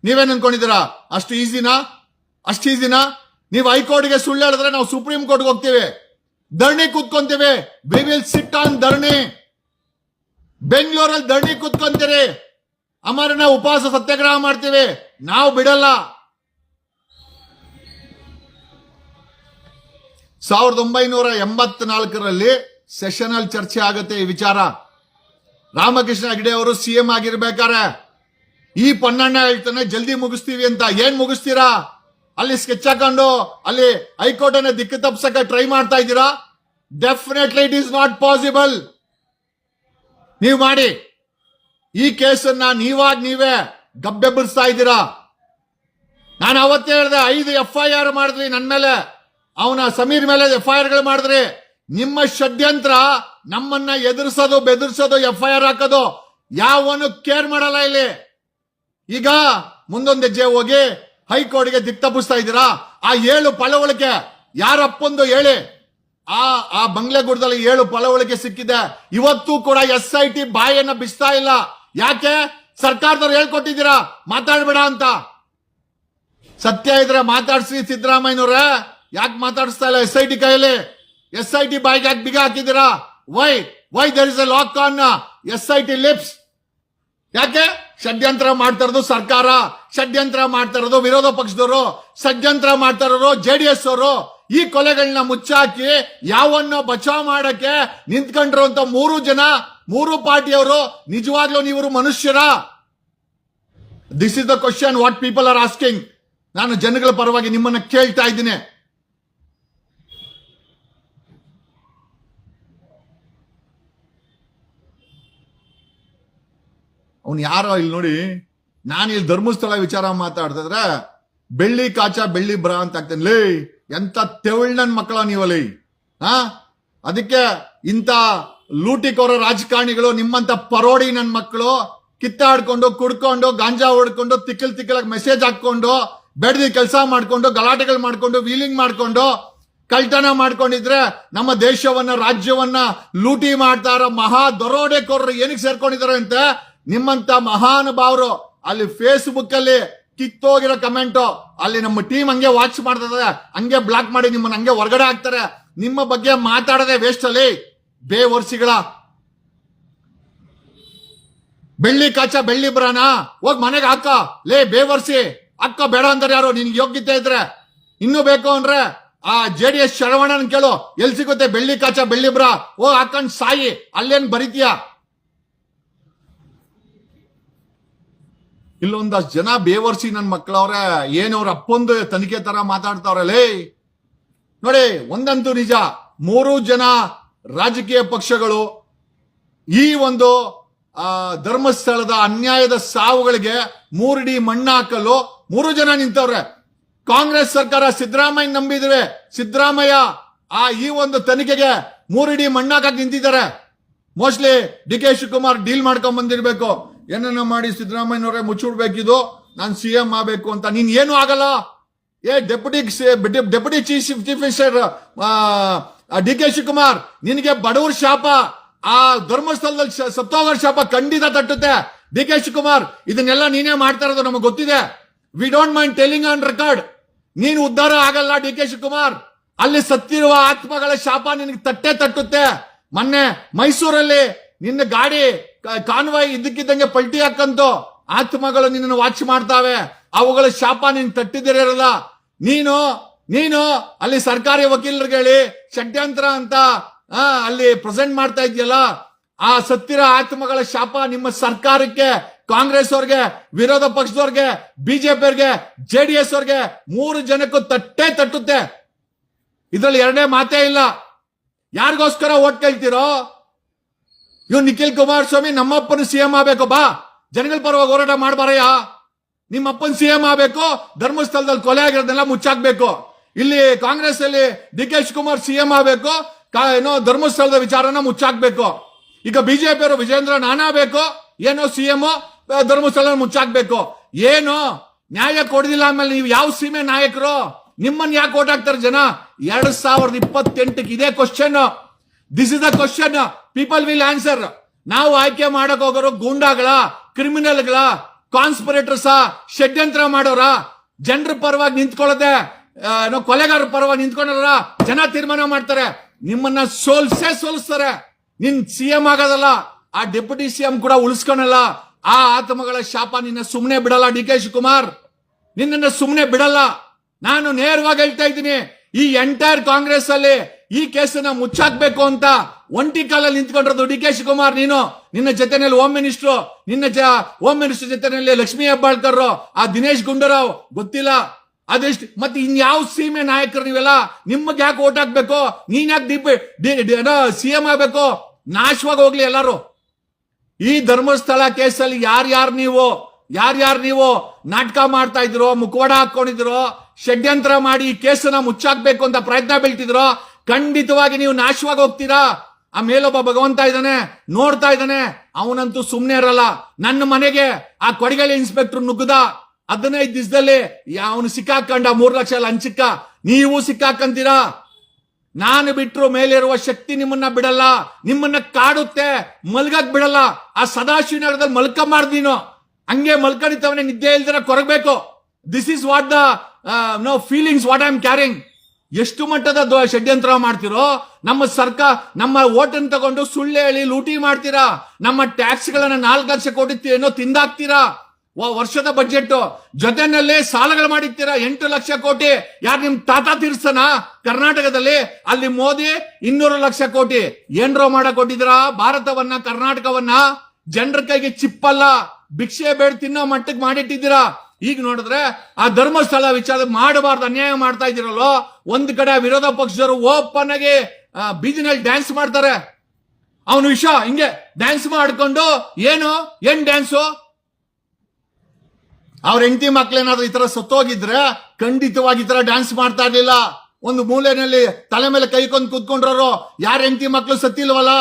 ನೀವೇನ್ ಅನ್ಕೊಂಡಿದ್ದೀರಾ? ಅಷ್ಟು ಈಸಿನಾ? ಅಷ್ಟು ಈಸಿನಾ? ನೀವು ಹೈಕೋರ್ಟ್ಗೆ ಸುಳ್ಳು ಹೇಳಿದ್ರೆ ನಾವು ಸುಪ್ರೀಂ ಕೋರ್ಟ್ಗೆ ಹೋಗ್ತೀವಿ. ಧರಣಿ ಕೂತ್ಕೊಂತೀವಿ. We will sit on dharani. ಬೆಂಗಳೂರಲ್ಲಿ ಧರಣಿ ಕೂತ್ಕೊಂತೀರಿ. ಅಮರನ ಉಪವಾಸ ಸತ್ಯಾಗ್ರಹ ಮಾಡ್ತೀವಿ. ನಾವು ಬಿಡಲ್ಲ. ಸಾವಿರದ ಒಂಬೈನೂರ ಎಂಬತ್ನಾಲ್ಕರಲ್ಲಿ ಸೆಷನ್ ಅಲ್ಲಿ ಚರ್ಚೆ ಆಗುತ್ತೆ ಈ ವಿಚಾರ. ರಾಮಕೃಷ್ಣ ಹೆಗಡೆ ಅವರು ಸಿಎಂ ಆಗಿರ್ಬೇಕಾರೆ. ಈ ಪೊನ್ನಣ್ಣ ಹೇಳ್ತಾನೆ ಜಲ್ದಿ ಮುಗಿಸ್ತೀವಿ ಅಂತ ಏನ್ ಮುಗಿಸ್ತೀರಾ? ಅಲ್ಲಿ ಸ್ಕೆಚ್ ಹಾಕೊಂಡು ಅಲ್ಲಿ ಹೈಕೋರ್ಟ್ ಅನ್ನ ದಿಕ್ಕು ತಪ್ಸಕ್ಕೆ ಟ್ರೈ ಮಾಡ್ತಾ ಇದ್ದೀರಾ? Definitely it is not possible ನೀವು ಮಾಡಿ. ಈ ಕೇಸನ್ನ ನೀವಾಗ ನೀವೇ ಗಬ್ಬೆಬ್ಬರಿಸ್ತಾ ಇದ್ದೀರಾ? ನಾನು ಅವತ್ತೇ ಹೇಳಿದೆ, ಐದು ಎಫ್ ಐ ಆರ್ ಮಾಡಿದ್ರಿ ನನ್ನ ಮೇಲೆ. ಅವನ ಸಮೀರ್ ಮೇಲೆ ಎಫ್ ಐ ಆರ್ಗಳು ಮಾಡಿದ್ರಿ. ನಿಮ್ಮ ಷಡ್ಯಂತ್ರ ನಮ್ಮನ್ನ ಎದುರಿಸೋದು, ಬೆದರಿಸೋದು ಎಫ್ ಐ ಆರ್ ಹಾಕೋದು. ಯಾವನು ಕೇರ್ ಮಾಡಲ್ಲ ಇಲ್ಲಿ. ಈಗ ಮುಂದೊಂದು ಹೆಜ್ಜೆ ಹೋಗಿ ಹೈಕೋರ್ಟ್ಗೆ ದಿಕ್ ತಪ್ಪಿಸ್ತಾ ಇದ್ದೀರಾ? ಆ ಏಳು ಪಳವಳಿಕೆ ಯಾರಪ್ಪಂದು ಹೇಳಿ? ಆ ಆ ಬಂಗ್ಲೆಗೂಡದಲ್ಲಿ ಏಳು ಪಳವಳಿಕೆ ಸಿಕ್ಕಿದೆ. ಇವತ್ತು ಕೂಡ ಎಸ್ ಐ ಟಿ ಬಾಯನ್ನ ಬಿಸ್ತಾ ಇಲ್ಲ. ಯಾಕೆ? ಸರ್ಕಾರದವ್ರು ಹೇಳ್ಕೊಟ್ಟಿದ್ದೀರಾ? ಮಾತಾಡ್ಬೇಡ ಅಂತ. ಸತ್ಯ ಇದ್ರೆ ಮಾತಾಡ್ಸಿ ಸಿದ್ದರಾಮಯ್ಯನವ್ರೆ. ಯಾಕೆ ಮಾತಾಡಿಸ್ತಾ ಇಲ್ಲ ಎಸ್ ಐ ಟಿ ಕೈಯಲ್ಲಿ? ಎಸ್ ಐ ಟಿ ಬಾಯ್ಗೆ ಯಾಕೆ ಬಿಗ ಹಾಕಿದ್ದೀರಾ? Why why there is a lock on S I T lips ಯಾಕೆ? ಷಡ್ಯಂತ್ರ ಮಾಡ್ತಾ ಇರೋದು ಸರ್ಕಾರ, ಷಡ್ಯಂತ್ರ ಮಾಡ್ತಾ ಇರೋದು ವಿರೋಧ ಪಕ್ಷದವರು, ಷಡ್ಯಂತ್ರ ಮಾಡ್ತಾ ಇರೋರು ಜೆಡಿಎಸ್ ಅವರು. ಈ ಕೊಲೆಗಳನ್ನ ಮುಚ್ಚಾಕಿ ಯಾವನ್ನ ಬಚಾವ್ ಮಾಡಕ್ಕೆ ನಿಂತ್ಕೊಂಡಿರುವಂತ ಮೂರು ಜನ, ಮೂರು ಪಾರ್ಟಿಯವರು, ನಿಜವಾಗ್ಲೂ ನೀವು ಮನುಷ್ಯರ? This is the question what people are asking ನಾನು ಜನಗಳ ಪರವಾಗಿ ನಿಮ್ಮನ್ನ ಕೇಳ್ತಾ ಇದ್ದೀನಿ. ಅವ್ನು ಯಾರೋ ಇಲ್ಲಿ ನೋಡಿ, ನಾನು ಇಲ್ಲಿ ಧರ್ಮಸ್ಥಳ ವಿಚಾರ ಮಾತಾಡ್ತಿದ್ರೆ, ಬೆಳ್ಳಿ ಕಾಚ ಬೆಳ್ಳಿ ಬ್ರಾ ಅಂತ ಆಗ್ತೇನೆ ಲೇ, ಎಂತ ತೆವಳ್ ನನ್ ಮಕ್ಕಳ ನೀವಲ್ಲಿ ಹಾ ಅದಕ್ಕೆ ಇಂಥ ಲೂಟಿಕೋರ ರಾಜಕಾರಣಿಗಳು, ನಿಮ್ಮಂತ ಪರೋಡಿ ನನ್ ಮಕ್ಕಳು, ಕಿತ್ತಾಡ್ಕೊಂಡು, ಕುಡ್ಕೊಂಡು, ಗಾಂಜಾ ಹೊಡ್ಕೊಂಡು, ತಿಕ್ಕಲ್ ತಿಕ್ಕಲಾಗಿ ಮೆಸೇಜ್ ಹಾಕೊಂಡು ಬೆಡ್ದಿ ಕೆಲಸ ಮಾಡ್ಕೊಂಡು, ಗಲಾಟೆಗಳು ಮಾಡ್ಕೊಂಡು ವೀಲಿಂಗ್ ಮಾಡ್ಕೊಂಡು, ಕಳ್ತನ ಮಾಡ್ಕೊಂಡಿದ್ರೆ ನಮ್ಮ ದೇಶವನ್ನ, ರಾಜ್ಯವನ್ನ ಲೂಟಿ ಮಾಡ್ತಾ ಇರೋ ಮಹಾ ದರೋಡೆಕೋರರು ಏನಕ್ಕೆ ಸೇರ್ಕೊಂಡಿದ್ದಾರೆ ಅಂತ ನಿಮ್ಮಂತ ಮಹಾನುಭಾವರು ಅಲ್ಲಿ ಫೇಸ್ಬುಕ್ ಅಲ್ಲಿ ಕಿತ್ತೋಗಿರೋ ಕಮೆಂಟ್ ಅಲ್ಲಿ ನಮ್ಮ ಟೀಮ್ ಹಂಗೆ ವಾಚ್ ಮಾಡ್ತದೆ, ಹಂಗೆ ಬ್ಲಾಕ್ ಮಾಡಿ ನಿಮ್ಮನ್ನ ಹಂಗೆ ಹೊರಗಡೆ ಹಾಕ್ತಾರೆ. ನಿಮ್ಮ ಬಗ್ಗೆ ಮಾತಾಡದೆ ವೇಸ್ಟ್ ಅಲ್ಲಿ ಬೇವರ್ಸಿಗಳ ಬೆಳ್ಳಿ ಕಾಚ, ಬೆಳ್ಳಿ ಬರಣ ಹೋಗ್ ಮನೆಗೆ ಹಾಕ. ಲೇ, ಬೇವರ್ಸಿ, ಅಕ್ಕ ಬೇಡ ಅಂದ್ರೆ ಯಾರು? ನಿನ್ಗೆ ಯೋಗ್ಯತೆ ಇದ್ರೆ. ಇನ್ನೂ ಬೇಕು ಅಂದ್ರೆ ಆ ಜೆ ಡಿ ಎಸ್ ಶರವಣನ್ ಕೇಳು. ಎಲ್ ಸಿಗುತ್ತೆ ಬೆಳ್ಳಿ ಕಾಚ, ಬೆಳ್ಳಿ ಬ್ರಾ? ಓ ಹಾಕೊಂಡ್ ಸಾಯಿ. ಅಲ್ಲೇನ್ ಬರಿತೀಯ? ಇಲ್ಲೊಂದಷ್ಟು ಜನ ಬೇವರ್ಸಿ ನನ್ನ ಮಕ್ಕಳವ್ರೆ ಏನು ಅವ್ರ ಅಪ್ಪಂದು ತನಿಖೆ ತರ ಮಾತಾಡ್ತಾವ್ರೆ, ಲೇ! ನೋಡಿ, ಒಂದಂತೂ ನಿಜ, ಮೂರು ಜನ ರಾಜಕೀಯ ಪಕ್ಷಗಳು ಈ ಒಂದು ಧರ್ಮಸ್ಥಳದ ಅನ್ಯಾಯದ ಸಾವುಗಳಿಗೆ ಮೂರಡಿ ಮಣ್ಣು ಹಾಕಲು ಮೂರು ಜನ ನಿಂತವ್ರೆ. ಕಾಂಗ್ರೆಸ್ ಸರ್ಕಾರ ಸಿದ್ದರಾಮಯ್ಯ ನಂಬಿದ್ರೆ ಸಿದ್ದರಾಮಯ್ಯ ಆ ಈ ಒಂದು ತನಿಖೆಗೆ ಮೂರಡಿ ಮಣ್ಣ ಹಾಕಕ್ ನಿಂತಿದ್ದಾರೆ. Mostly D K Shivakumar deal ಮಾಡ್ಕೊಂಡ್ ಬಂದಿರ್ಬೇಕು. ಏನನ್ನ ಮಾಡಿ ಸಿದ್ದರಾಮಯ್ಯನವರೇ ಮುಚ್ಚಿಡ್ಬೇಕಿದು? ನಾನು ಸಿ ಎಂ ಆಗಬೇಕು ಅಂತ. ನೀನ್ ಏನು ಆಗಲ್ಲ. ಏ deputy deputy chief chief minister D K Shivakumar, ನಿನಗೆ ಬಡವರ ಶಾಪ. ಆ ಧರ್ಮಸ್ಥಳದಲ್ಲಿ ಸತ್ತೋಗರ ಶಾಪ ಖಂಡಿತ ತಟ್ಟುತ್ತೆ. ಡಿ ಕೆ ಶಿವಕುಮಾರ್, ಇದನ್ನೆಲ್ಲ ನೀನೇ ಮಾಡ್ತಾ ಇರೋದು ನಮಗೆ ಗೊತ್ತಿದೆ. We don't mind telling on record ನೀನು ಉದ್ಧಾರ ಆಗಲ್ಲ ಡಿ ಕೆ ಶಿವಕುಮಾರ್. ಅಲ್ಲಿ ಸತ್ತಿರುವ ಆತ್ಮಗಳ ಶಾಪ ನಿನಗೆ ತಟ್ಟೆ ತಟ್ಟುತ್ತೆ. ಮೊನ್ನೆ ಮೈಸೂರಲ್ಲಿ ನಿನ್ನ ಗಾಡಿ ಕಾನ್ವಾಯ್ ಇದ್ದಕ್ಕಿದ್ದಂಗೆ ಪಲ್ಟಿ ಹಾಕಂತು ಆತ್ಮಗಳು ನಿನ್ನನ್ನು ವಾಚ್ ಮಾಡ್ತಾವೆ. ಅವುಗಳ ಶಾಪ ನೀನ್ ತಟ್ಟಿದಿರಲ್ಲ. ನೀನು ನೀನು ಅಲ್ಲಿ ಸರ್ಕಾರಿ ವಕೀಲರಿಗೆ ಹೇಳಿ, ಷಡ್ಯಂತ್ರ ಅಂತ ಅಲ್ಲಿ ಪ್ರೆಸೆಂಟ್ ಮಾಡ್ತಾ ಇದೆಯಲ್ಲ ಆ ಸತ್ತಿರ ಆತ್ಮಗಳ ಶಾಪ ನಿಮ್ಮ ಸರ್ಕಾರಕ್ಕೆ, ಕಾಂಗ್ರೆಸ್ ಅವ್ರಿಗೆ, ವಿರೋಧ ಪಕ್ಷದವ್ರಿಗೆ ಬಿಜೆಪಿ ಅವ್ರಿಗೆ ಜೆ ಡಿ ಎಸ್ ಅವ್ರಿಗೆ ಮೂರು ಜನಕ್ಕೂ ತಟ್ಟೆ ತಟ್ಟುತ್ತೆ. ಇದ್ರಲ್ಲಿ ಎರಡನೇ ಮಾತೇ ಇಲ್ಲ. ಯಾರಿಗೋಸ್ಕರ ಓಟ್ ಕೇಳ್ತೀರೋ ಇವ್ ನಿಖಿಲ್ ಕುಮಾರಸ್ವಾಮಿ ನಮ್ಮಪ್ಪನ ಸಿಎಂ ಆಗ್ಬೇಕು. ಬಾ. ಜನಗಳ ಪರವಾಗಿ ಹೋರಾಟ ಮಾಡಬಾರಯ್ಯ. ನಿಮ್ಮಪ್ಪನ ಸಿಎಂ ಆಗ್ಬೇಕು. ಧರ್ಮಸ್ಥಳದಲ್ಲಿ ಕೊಲೆ ಆಗಿರೋದನ್ನೆಲ್ಲ ಮುಚ್ಚಾಕ್ಬೇಕು. ಇಲ್ಲಿ ಕಾಂಗ್ರೆಸ್ ಅಲ್ಲಿ ಡಿ ಕೆ ಶಿವಕುಮಾರ್ ಸಿಎಂ ಆಗ್ಬೇಕು. ಏನೋ ಧರ್ಮಸ್ಥಳದ ವಿಚಾರನ ಮುಚ್ಚಾಕ್ಬೇಕು. ಈಗ ಬಿಜೆಪಿ ಅವರು ವಿಜೇಂದ್ರ ನಾನಾ ಬೇಕು ಏನೋ ಸಿಎಂ ಧರ್ಮಸ್ಥಳ ಮುಚ್ಚಾಕ್ಬೇಕು. ಏನು? ನ್ಯಾಯ ಕೊಡದಿಲ್ಲ ಆಮೇಲೆ ನೀವು ಯಾವ ಸೀಮೆ ನಾಯಕರು? ನಿಮ್ಮನ್ನ ಯಾಕೆ ಓಟ್ ಹಾಕ್ತಾರೆ ಜನ? ಎರಡ್ ಸಾವಿರದ ಇಪ್ಪತ್ತೆಂಟಕ್ಕೆ ಇದೇ question this is the question people will answer ನಾವು ಆಯ್ಕೆ ಮಾಡಕ್ ಹೋಗೋರು ಗೂಂಡಾಗಳ ಕ್ರಿಮಿನಲ್ಗಳ ಕಾನ್ಸ್ಪಿರೇಟರ್ಸ ಷಡ್ಯಂತ್ರ ಮಾಡೋರ, ಜನರ ಪರವಾಗಿ ನಿಂತ್ಕೊಳ್ಳದೆ ಕೊಲೆಗಾರರ ಪರವಾಗಿ ನಿಂತ್ಕೊಂಡ್ರ ಜನ ತೀರ್ಮಾನ ಮಾಡ್ತಾರೆ. ನಿಮ್ಮನ್ನ ಸೋಲ್ಸೇ ಸೋಲಿಸ್ತಾರೆ. ನಿನ್ ಸಿಎಂ ಆಗೋದಲ್ಲ, ಆ ಡೆಪ್ಯೂಟಿ ಸಿಎಂ ಕೂಡ ಉಳಿಸ್ಕೊಳಲ್ಲ. ಆ ಆತ್ಮಗಳ ಶಾಪ ನಿನ್ನ ಸುಮ್ಮನೆ ಬಿಡಲ್ಲ, ಡಿ ಕೆ ಶಿವಕುಮಾರ್. ನಿನ್ನ ಸುಮ್ಮನೆ ಬಿಡಲ್ಲ. ನಾನು ನೇರವಾಗಿ ಹೇಳ್ತಾ ಇದ್ದೀನಿ, ಈ ಎಂಟೈರ್ ಕಾಂಗ್ರೆಸ್ ಅಲ್ಲಿ ಈ ಕೇಸನ್ನ ಮುಚ್ಚಾಕ್ಬೇಕು ಅಂತ ಒಂಟಿ ಕಾಲಲ್ಲಿ ನಿಂತ್ಕೊಂಡಿರೋದು ಡಿ ಕೆ ಶಿವಕುಮಾರ್, ನೀನು. ನಿನ್ನ ಜೊತೆನಲ್ಲಿ ಹೋಮ್ ಮಿನಿಸ್ಟ್ರು ನಿನ್ನ ಜ ಹೋಮ್ ಮಿನಿಸ್ಟರ್ ಜೊತೆನಲ್ಲಿ ಲಕ್ಷ್ಮೀ ಹೆಬ್ಬಾಳ್ಕರ್, ಆ ದಿನೇಶ್ ಗುಂಡೂರಾವ್, ಗೊತ್ತಿಲ್ಲ. ಅದೆಷ್ಟು, ಮತ್ತೆ ಇನ್ಯಾವ ಸೀಮೆ ನಾಯಕರು ನೀವೆಲ್ಲ? ನಿಮಗೆ ಯಾಕೆ ಓಟ್ ಹಾಕ್ಬೇಕು? ನೀನ್ ಯಾಕೆ ಸಿ ಎಂ ಆಗ್ಬೇಕು? ನಾಶವಾಗಿ ಹೋಗ್ಲಿ ಎಲ್ಲಾರು. ಈ ಧರ್ಮಸ್ಥಳ ಕೇಸಲ್ಲಿ ಯಾರ್ಯಾರು ನೀವು? ಯಾರ್ಯಾರು ನೀವು? ನಾಟಕ ಮಾಡ್ತಾ ಇದ್ರೋ, ಮುಖವಾಡ ಹಾಕೊಂಡಿದ್ರೋ, ಷಡ್ಯಂತ್ರ ಮಾಡಿ ಈ ಕೇಸನ್ನ ಮುಚ್ಚಾಕ್ಬೇಕು ಅಂತ ಪ್ರಯತ್ನ ಬೀಳ್ತಿದ್ರೋ ಖಂಡಿತವಾಗಿ ನೀವು ನಾಶವಾಗಿ ಹೋಗ್ತೀರಾ? ಆ ಮೇಲೊಬ್ಬ ಭಗವಂತ ಇದ್ದಾನೆ, ನೋಡ್ತಾ ಇದ್ದಾನೆ, ಅವನಂತೂ ಸುಮ್ಮನೆ ಇರಲ್ಲ. ನನ್ನ ಮನೆಗೆ ಆ ಕೊಡಿಗಳ ಇನ್ಸ್ಪೆಕ್ಟರ್ ನುಗ್ಗದ. ಹದಿನೈದು ದಿವಸದಲ್ಲಿ ಅವನು ಸಿಕ್ಕಾಕೊಂಡ, ಮೂರು ಲಕ್ಷ ಲಂಚಕ್ಕ ನೀವು ಸಿಕ್ಕಾಕಂತೀರಾ? ನಾನು ಬಿಟ್ಟರು ಮೇಲಿರುವ ಶಕ್ತಿ ನಿಮ್ಮನ್ನ ಬಿಡಲ್ಲ. ನಿಮ್ಮನ್ನ ಕಾಡುತ್ತೆ, ಮಲ್ಗಕ್ ಬಿಡಲ್ಲ. ಆ ಸದಾಶಿವನಗರದಲ್ಲಿ ಮಲ್ಕ ನೀನು. ಹಂಗೆ ಮಲ್ಕೊಂಡಿದ್ದವನೇ ನಿದ್ದೆ ಇಲ್ದಿರ ಕೊರಗಬೇಕು. This is what the no feelings what I am caring ಎಷ್ಟು ಮಟ್ಟದ ಷಡ್ಯಂತ್ರ ಮಾಡ್ತಿರೋ? ನಮ್ಮ ಸರ್ಕಾರ, ನಮ್ಮ ಓಟನ್ ತಗೊಂಡು ಸುಳ್ಳು ಹೇಳಿ ಲೂಟಿ ಮಾಡ್ತೀರಾ? ನಮ್ಮ ಟ್ಯಾಕ್ಸ್ ಗಳನ್ನ ನಾಲ್ಕು ಲಕ್ಷ ಕೋಟಿ ಏನೋ ತಿಂದಾಕ್ತೀರಾ? ವರ್ಷದ ಬಜೆಟ್ ಜೊತೆನಲ್ಲಿ ಸಾಲಗಳು ಮಾಡಿರ್ತೀರಾ? ಎಂಟು ಲಕ್ಷ ಕೋಟಿ. ಯಾರು ನಿಮ್ ತಾತ ತೀರ್ಸನ? ಕರ್ನಾಟಕದಲ್ಲಿ. ಅಲ್ಲಿ ಮೋದಿ ಇನ್ನೂರು ಲಕ್ಷ ಕೋಟಿ. ಏನ್ರೋ ಮಾಡಕ್ ಭಾರತವನ್ನ, ಕರ್ನಾಟಕವನ್ನ? ಜನರ ಕೈಗೆ ಚಿಪ್ಪಲ್ಲ. ಭಿಕ್ಷೆ ಬೇಡ ತಿನ್ನೋ ಮಟ್ಟಕ್ಕೆ ಮಾಡಿಟ್ಟಿದ್ದೀರಾ? ಈಗ ನೋಡಿದ್ರೆ ಆ ಧರ್ಮಸ್ಥಳ ವಿಚಾರ ಮಾಡಬಾರ್ದು, ಅನ್ಯಾಯ ಮಾಡ್ತಾ ಇದ್ದೀರಲ್ಲೋ ಒಂದ್ ಕಡೆ ವಿರೋಧ ಪಕ್ಷದವರು ಓಪನ್ ಆಗಿ ಬೀದಿನಲ್ಲಿ ಡ್ಯಾನ್ಸ್ ಮಾಡ್ತಾರೆ. ಅವನು ವಿಷ, ಹಿಂಗೆ ಡ್ಯಾನ್ಸ್ ಮಾಡ್ಕೊಂಡು, ಏನು? ಏನ್ ಡ್ಯಾನ್ಸು ಅವ್ರ ಹೆಂಡತಿ ಮಕ್ಳೇನಾದ್ರೂ ಈ ತರ ಸತ್ತೋಗಿದ್ರೆ ಖಂಡಿತವಾಗಿ ಈ ತರ ಡ್ಯಾನ್ಸ್ ಮಾಡ್ತಾ ಇರ್ಲಿಲ್ಲ. ಒಂದು ಮೂಲೆಯಲ್ಲಿ ತಲೆ ಮೇಲೆ ಕೈಕೊಂಡು ಕುತ್ಕೊಂಡ್ರೋ ಯಾರ ಹೆಂಡತಿ ಮಕ್ಳು ಸತ್ತಿಲ್ವಲ್ಲ?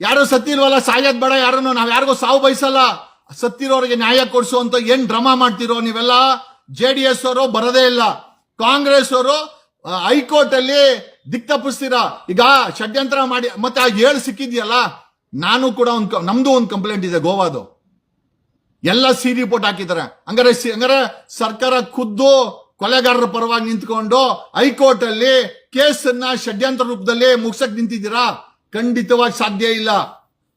ಯಾರು ಸತ್ತಿಲ್ವಲ್ಲ? ಸಾಯೋದ್ ಬೇಡ ಯಾರನ್ನು, ನಾವ್ ಯಾರಿಗೂ ಸಾವು ಬಯಸಲ್ಲ. ಸತ್ತಿರೋರಿಗೆ ನ್ಯಾಯ ಕೊಡ್ಸು ಅಂತ ಏನ್ ಡ್ರಾಮಾ ಮಾಡ್ತಿರೋ ನೀವೆಲ್ಲ? ಜೆ ಡಿ ಎಸ್ ಅವರು ಬರದೇ ಇಲ್ಲ. ಕಾಂಗ್ರೆಸ್ ಅವರು ಹೈಕೋರ್ಟ್ ಅಲ್ಲಿ ದಿಕ್ ತಪ್ಪಿಸ್ತೀರಾ ಈಗ ಷಡ್ಯಂತ್ರ ಮಾಡಿ, ಮತ್ತೆ ಆ ಏಳು ಸಿಕ್ಕಿದ್ಯಲ್ಲ, ನಾನು ಕೂಡ ಒಂದು ನಮ್ದು ಒಂದು ಕಂಪ್ಲೇಂಟ್ ಇದೆ ಗೋವಾದು. ಎಲ್ಲ ಸಿ ರಿಪೋರ್ಟ್ ಹಾಕಿದ್ದಾರೆ. ಹಂಗಾರೆ ಹಂಗಾರೆ ಸರ್ಕಾರ ಖುದ್ದು ಕೊಲೆಗಾರರ ಪರವಾಗಿ ನಿಂತ್ಕೊಂಡು ಹೈಕೋರ್ಟ್ ಅಲ್ಲಿ ಕೇಸನ್ನ ಷಡ್ಯಂತ್ರ ರೂಪದಲ್ಲಿ ಮುಗ್ಸಕ್ ನಿಂತಿದ್ದೀರಾ? ಖಂಡಿತವಾಗಿ ಸಾಧ್ಯ ಇಲ್ಲ.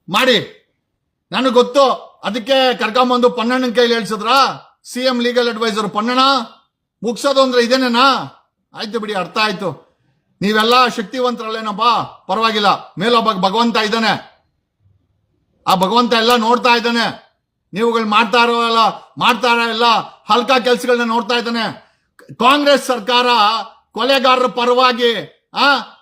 ಮಾಡಿ. ನನಗೆ ಗೊತ್ತು. ಅದಕ್ಕೆ ಕರ್ಕೊಂಬಂದು ಪನ್ನಣ್ಣನ ಕೈಲಿ ಹೇಳ್ಸಿದ್ರ? C M legal adviser Ponnanna ಮುಗ್ಸೋದು ಅಂದ್ರೆ ಇದೇನೇನಾ? ಆಯ್ತು ಬಿಡಿ, ಅರ್ಥ ಆಯ್ತು. ನೀವೆಲ್ಲ ಶಕ್ತಿವಂತರಲ್ಲೇನಪ್ಪ ಪರವಾಗಿಲ್ಲ. ಮೇಲೊಬ್ಬ ಭಗವಂತ ಇದ್ದಾನೆ. ಆ ಭಗವಂತ ಎಲ್ಲ ನೋಡ್ತಾ ಇದ್ದಾನೆ. ನೀವುಗಳು ಮಾಡ್ತಾ ಇರೋ ಎಲ್ಲ, ಮಾಡ್ತಾ ಇರೋ ಎಲ್ಲ ಹಲ್ಕ ಕೆಲಸಗಳನ್ನ ನೋಡ್ತಾ ಇದ್ದಾನೆ. ಕಾಂಗ್ರೆಸ್ ಸರ್ಕಾರ ಕೊಲೆಗಾರರ ಪರವಾಗಿ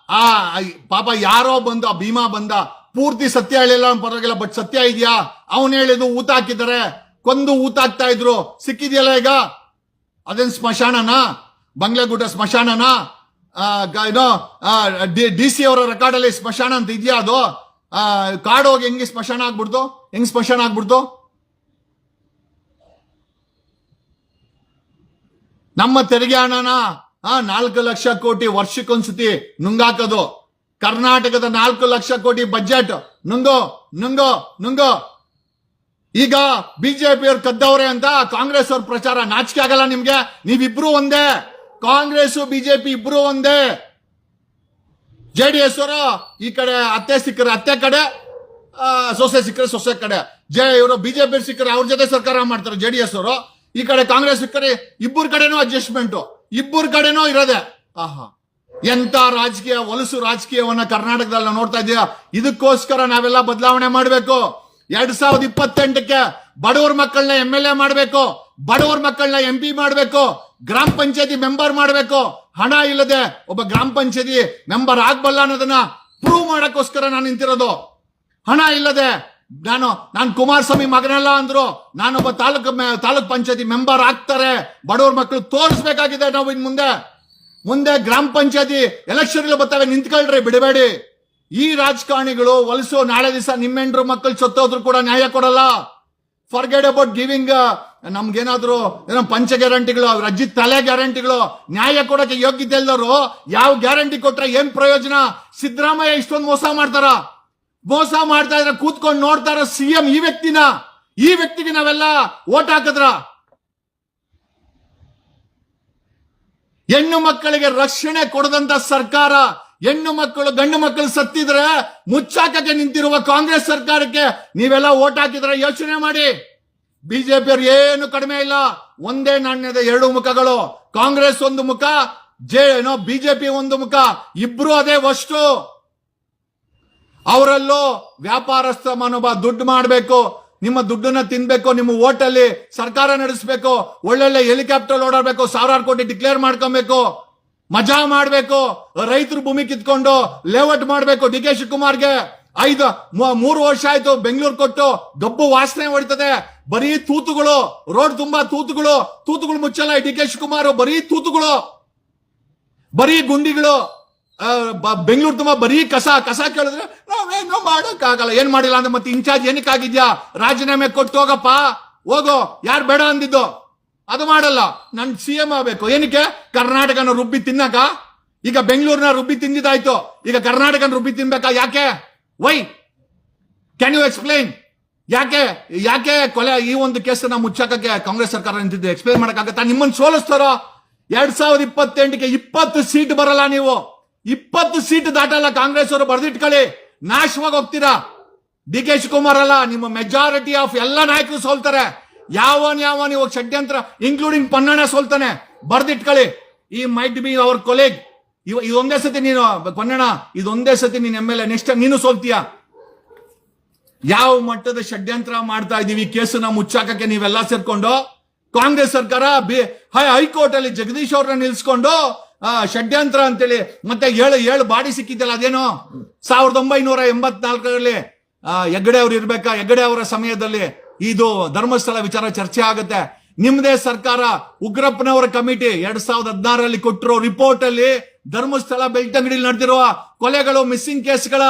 ಆ, ಪಾಪ ಯಾರೋ ಬಂದ, ಭೀಮಾ ಬಂದ ಪೂರ್ತಿ ಸತ್ಯ ಹೇಳಿಲ್ಲ, ಪರವಾಗಿಲ್ಲ ಬಟ್ ಸತ್ಯ ಇದೆಯಾ? ಅವನು ಹೇಳಿದ್ದು ಊತ ಹಾಕಿದ್ದಾರೆ. ಕೊಂದು ಊತ ಹಾಕ್ತಾ ಇದ್ರು. ಸಿಕ್ಕಿದೆಯಲ್ಲ ಈಗ? ಅದೇನ್ ಸ್ಮಶಾನನಾ? ಬಂಗ್ಲೆಗುಡ್ಡ ಸ್ಮಶಾನನಾ? ಏನೋ ಡಿ ಸಿ ಅವರ ರೆಕಾರ್ಡ್ ಅಲ್ಲಿ ಸ್ಮಶಾನ ಅಂತ ಇದೆಯಾ ಅದು? ಕಾಡು ಹೋಗಿ ಹೆಂಗೆ ಸ್ಮಶಾನ ಆಗ್ಬಿಡ್ತು ಹೆಂಗ್ ಸ್ಮಶಾನ ಆಗ್ಬಿಡ್ತು ನಮ್ಮ ತೆರಿಗೆ ಹಣನ ನಾಲ್ಕು ಲಕ್ಷ ಕೋಟಿ ವರ್ಷಕ್ಕೊಂದ್ಸತಿ ನುಂಗಾಕೋದು. ಕರ್ನಾಟಕದ ನಾಲ್ಕು ಲಕ್ಷ ಕೋಟಿ ಬಜೆಟ್ ನುಂಗೋ ನುಂಗೋ ನುಂಗೋ. ಈಗ ಬಿಜೆಪಿ ಅವ್ರು ಕದ್ದವ್ರೆ ಅಂತ ಕಾಂಗ್ರೆಸ್ ಅವ್ರ ಪ್ರಚಾರ ನಾಚಿಕೆ ಆಗಲ್ಲ ನಿಮ್ಗೆ? ನೀವಿಬ್ರು ಒಂದೇ. ಕಾಂಗ್ರೆಸ್ ಬಿಜೆಪಿ ಇಬ್ರು ಒಂದೇ. ಜೆ ಡಿ ಎಸ್ ಅವರು ಈ ಕಡೆ ಅತ್ತೆ ಸಿಕ್ಕರೆ ಅತ್ತೆ ಕಡೆ ಸೊಸೆ ಸಿಕ್ಕರೆ ಸೊಸೆ ಕಡೆ. ಜೆ ಇವರು ಬಿಜೆಪಿ ಸಿಕ್ಕರೆ ಅವ್ರ ಜೊತೆ ಸರ್ಕಾರ ಮಾಡ್ತಾರೆ ಜೆ ಡಿ ಎಸ್ ಅವರು. ಈ ಕಡೆ ಕಾಂಗ್ರೆಸ್ ಸಿಕ್ಕರೆ ಇಬ್ಬರ ಕಡೆನೂ ಅಡ್ಜಸ್ಟ್ಮೆಂಟ್ ಇಬ್ಬರ ಕಡೆನೂ ಇರೋದೆ. ಆಹಾ. ಎಂತ ರಾಜಕೀಯ, ಹೊಲಸು ರಾಜಕೀಯವನ್ನ ಕರ್ನಾಟಕದಲ್ಲಿ ನೋಡ್ತಾ ಇದೀಯ? ಇದಕ್ಕೋಸ್ಕರ ನಾವೆಲ್ಲ ಬದಲಾವಣೆ ಮಾಡಬೇಕು. ಎರಡ್ ಸಾವಿರದ ಇಪ್ಪತ್ತೆಂಟಕ್ಕೆ ಬಡವರ ಮಕ್ಕಳನ್ನ ಎಂ ಎಲ್ ಎ ಮಾಡಬೇಕು. ಬಡವರ ಮಕ್ಕಳನ್ನ ಎಂ ಪಿ ಮಾಡಬೇಕು. ಗ್ರಾಮ ಪಂಚಾಯತಿ ಮೆಂಬರ್ ಮಾಡಬೇಕು. ಹಣ ಇಲ್ಲದೆ ಒಬ್ಬ ಗ್ರಾಮ ಪಂಚಾಯತಿ ಮೆಂಬರ್ ಆಗ್ಬಲ್ಲ ಅನ್ನೋದನ್ನ ಪ್ರೂವ್ ಮಾಡಕ್ಕೋಸ್ಕರ ನಾನು ನಿಂತಿರೋದು. ಹಣ ಇಲ್ಲದೆ ನಾನು ನಾನು ಕುಮಾರಸ್ವಾಮಿ ಮಗನಲ್ಲ ಅಂದ್ರು, ನಾನೊಬ್ಬ ತಾಲೂಕು, ತಾಲೂಕ್ ಪಂಚಾಯತಿ ಮೆಂಬರ್ ಆಗ್ತಾರೆ. ಬಡವ್ರ ಮಕ್ಕಳು ತೋರಿಸ್ಬೇಕಾಗಿದೆ ನಾವು ಇನ್ ಮುಂದೆ. ಮುಂದೆ ಗ್ರಾಮ ಪಂಚಾಯತಿ ಎಲೆಕ್ಷನ್ ಬರ್ತಾವೆ, ನಿಂತ್ಕೊಳ್ರಿ, ಬಿಡಬೇಡಿ. ಈ ರಾಜಕಾರಣಿಗಳು ಹೊಲಸು, ನಾಳೆ ದಿವಸ ನಿಮ್ಮೆಂಡ್ರು ಮಕ್ಕಳು ಸತ್ತೋದ್ರು ಕೂಡ ನ್ಯಾಯ ಕೊಡಲ್ಲ. ಫರ್ಗೆಟ್ ಅಬೌಟ್ ಗಿವಿಂಗ್ ನಮ್ಗೇನಾದ್ರು ಏನೋ ಪಂಚ ಗ್ಯಾರಂಟಿಗಳು, ಅವ್ರ ಅಜ್ಜಿ ತಲೆ ಗ್ಯಾರಂಟಿಗಳು, ನ್ಯಾಯ ಕೊಡಕ್ಕೆ ಯೋಗ್ಯತೆ ಇಲ್ದವರು, ಯಾವ ಗ್ಯಾರಂಟಿ ಕೊಟ್ರೆ ಏನ್ ಪ್ರಯೋಜನ? ಸಿದ್ದರಾಮಯ್ಯ ಇಷ್ಟೊಂದು ಮೋಸ ಮಾಡ್ತಾರ. ಮೋಸ ಮಾಡ್ತಾ ಇದ್ರೆ ಕೂತ್ಕೊಂಡು ನೋಡ್ತಾರ ಸಿಎಂ ಈ ವ್ಯಕ್ತಿನ. ಈ ವ್ಯಕ್ತಿಗೆ ನಾವೆಲ್ಲ ಓಟ್ ಹಾಕಿದ್ರ. ಹೆಣ್ಣು ಮಕ್ಕಳಿಗೆ ರಕ್ಷಣೆ ಕೊಡದಂತ ಸರ್ಕಾರ, ಹೆಣ್ಣು ಮಕ್ಕಳು, ಗಂಡು ಮಕ್ಕಳು ಸತ್ತಿದ್ರೆ ಮುಚ್ಚಾಕಕ್ಕೆ ನಿಂತಿರುವ ಕಾಂಗ್ರೆಸ್ ಸರ್ಕಾರಕ್ಕೆ ನೀವೆಲ್ಲ ಓಟ್ ಹಾಕಿದ್ರೆ ಯೋಚನೆ ಮಾಡಿ. ಬಿಜೆಪಿ ಅವ್ರು ಏನು ಕಡಿಮೆ ಇಲ್ಲ, ಒಂದೇ ನಾಣ್ಯದ ಎರಡು ಮುಖಗಳು. ಕಾಂಗ್ರೆಸ್ ಒಂದು ಮುಖ, ಜೆ, ಏನೋ ಬಿಜೆಪಿ ಒಂದು ಮುಖ, ಇಬ್ರು ಅದೇ ವಸ್ತು. ಅವರಲ್ಲೂ ವ್ಯಾಪಾರಸ್ಥ ಮನೋಭಾವ ದುಡ್ಡು ಮಾಡಬೇಕು. ನಿಮ್ಮ ದುಡ್ಡನ್ನ ತಿನ್ಬೇಕು, ನಿಮ್ಮ ಓಟಲ್ಲಿ ಸರ್ಕಾರ ನಡೆಸಬೇಕು, ಒಳ್ಳೊಳ್ಳೆ ಹೆಲಿಕಾಪ್ಟರ್ ಓಡಾಡ್ಬೇಕು, ಸಾವಿರಾರು ಕೋಟಿ ಡಿಕ್ಲೇರ್ ಮಾಡ್ಕೊಬೇಕು, ಮಜಾ ಮಾಡ್ಬೇಕು, ರೈತರು ಭೂಮಿ ಕಿತ್ಕೊಂಡು ಲೇಔಟ್ ಮಾಡ್ಬೇಕು. ಡಿ ಕೆ ಶಿವಕುಮಾರ್ಗೆ ಐದು ಮೂರು ವರ್ಷ ಆಯ್ತು ಬೆಂಗಳೂರು ಕೊಟ್ಟು ಗಬ್ಬು ವಾಸನೆ ಹೊಡಿತದೆ. ಬರೀ ತೂತುಗಳು, ರೋಡ್ ತುಂಬಾ ತೂತುಗಳು ತೂತುಗಳು ಮುಚ್ಚಲ್ಲ ಡಿ ಕೆ ಶಿವಕುಮಾರ್, ಬರೀ ತೂತುಗಳು, ಬರೀ ಗುಂಡಿಗಳು. ಬೆಂಗಳೂರು ತುಂಬಾ ಬರೀ ಕಸ ಕಸ ಕೇಳಿದ್ರೆ ನಾವೇನು ಮಾಡೋಕ್ಕಾಗಲ್ಲ. ಏನ್ ಮಾಡಿಲ್ಲ ಅಂದ್ರೆ ಮತ್ತೆ ಇನ್ಚಾರ್ಜ್ ಏನಕ್ಕೆ ಆಗಿದ್ಯಾ? ರಾಜೀನಾಮೆ ಕೊಟ್ಟು ಹೋಗಪ್ಪ. ಹೋಗೋ, ಯಾರು ಬೇಡ ಅಂದಿದ್ದು? ಅದು ಮಾಡಲ್ಲ. ನನ್ ಸಿ ಎಂ ಆಗ್ಬೇಕು. ಏನಕ್ಕೆ? ಕರ್ನಾಟಕನ ರುಬ್ಬಿ ತಿನ್ನಕ? ಈಗ ಬೆಂಗಳೂರಿನ ರುಬ್ಬಿ ತಿಂದಿದ್ದಾಯ್ತು. ಈಗ ಕರ್ನಾಟಕನ ರುಬ್ಬಿ ತಿನ್ಬೇಕಾ? ಯಾಕೆ? ವೈ ಕ್ಯಾನ್ ಯು ಎಕ್ಸ್ಪ್ಲೈನ್ ಯಾಕೆ? ಯಾಕೆ ಕೊಲೆ ಈ ಒಂದು ಕೇಸನ್ನ ಮುಚ್ಚಕಕ್ಕೆ ಕಾಂಗ್ರೆಸ್ ಸರ್ಕಾರ ನಿಂತಿದ್ದು ಎಕ್ಸ್ಪ್ಲೈನ್ ಮಾಡಕ್ಕಾಗತ್ತಾ? ನಿಮ್ಮನ್ನು ಸೋಲಿಸ್ತಾರೋ? ಎರಡ್ ಸಾವಿರದ ಇಪ್ಪತ್ತೆಂಟಕ್ಕೆ ಇಪ್ಪತ್ತು ಸೀಟ್ ಬರಲ್ಲ ನೀವು. ಇಪ್ಪತ್ತು ಸೀಟ್ ದಾಟಲ್ಲ ಕಾಂಗ್ರೆಸ್ ಅವರು ಬರೆದಿಟ್ಕೊಳ್ಳಿ. ನಾಶವಾಗಿ ಹೋಗ್ತೀರಾ? ಡಿ ಕೆ ಶಿವಕುಮಾರ್ ಅಲ್ಲ, ನಿಮ್ಮ ಮೆಜಾರಿಟಿ ಆಫ್ ಎಲ್ಲ ನಾಯಕರು ಸೋಲ್ತಾರೆ. ಯಾವನ್ ಯಾವನ್ ಇವಾಗ ಷಡ್ಯಂತ್ರ ಇನ್ಕ್ಲೂಡಿಂಗ್ ಪನ್ನಣ ಸೋಲ್ತಾನೆ. ಬರ್ದಿಟ್ಕೊಳ್ಳಿ. ಈ ಮೈಟ್ ಬಿ ಅವರ್ ಕೊಲೆಗ್ ಇವ ಇದೊಂದೇ ಸತಿ ನೀನು ಪನ್ನಣ ಇದೊಂದೇ ಸತಿ ನೀನ್ ಎಂ ಎಲ್ ಎ ನೆಕ್ಸ್ಟ್ ನೀನು ಸೋಲ್ತೀಯ? ಯಾವ ಮಟ್ಟದ ಷಡ್ಯಂತ್ರ ಮಾಡ್ತಾ ಇದೀವಿ, ಕೇಸನ್ನ ಮುಚ್ಚಾಕಕ್ಕೆ ನೀವೆಲ್ಲ ಸೇರ್ಕೊಂಡು, ಕಾಂಗ್ರೆಸ್ ಸರ್ಕಾರ ಹೈಕೋರ್ಟ್ ಅಲ್ಲಿ ಜಗದೀಶ್ ಅವ್ರನ್ನ ನಿಲ್ಸ್ಕೊಂಡು ಆ, ಷಡ್ಯಂತ್ರ ಅಂತೇಳಿ ಮತ್ತೆ ಏಳು ಏಳು ಬಾಡಿ ಸಿಕ್ಕಿದ್ದಲ್ಲ ಅದೇನೋ? ಸಾವಿರದ ಒಂಬೈನೂರ ಎಂಬತ್ನಾಲ್ಕರಲ್ಲಿ ಹೆಗ್ಗಡೆ ಅವ್ರು ಇರ್ಬೇಕಾ? ಹೆಗ್ಗಡೆ ಅವರ ಸಮಯದಲ್ಲಿ ಇದು ಧರ್ಮಸ್ಥಳ ವಿಚಾರ ಚರ್ಚೆ ಆಗುತ್ತೆ. ನಿಮ್ದೇ ಸರ್ಕಾರ ಉಗ್ರಪ್ಪನವರ ಕಮಿಟಿ ಎರಡ್ ಸಾವಿರದ ಹದಿನಾರರಲ್ಲಿ ಕೊಟ್ಟಿರೋ ರಿಪೋರ್ಟ್ ಅಲ್ಲಿ ಧರ್ಮಸ್ಥಳ ಬೆಳ್ತಂಗಡಿಲಿ ನಡೆದಿರುವ ಕೊಲೆಗಳು ಮಿಸ್ಸಿಂಗ್ ಕೇಸ್ಗಳ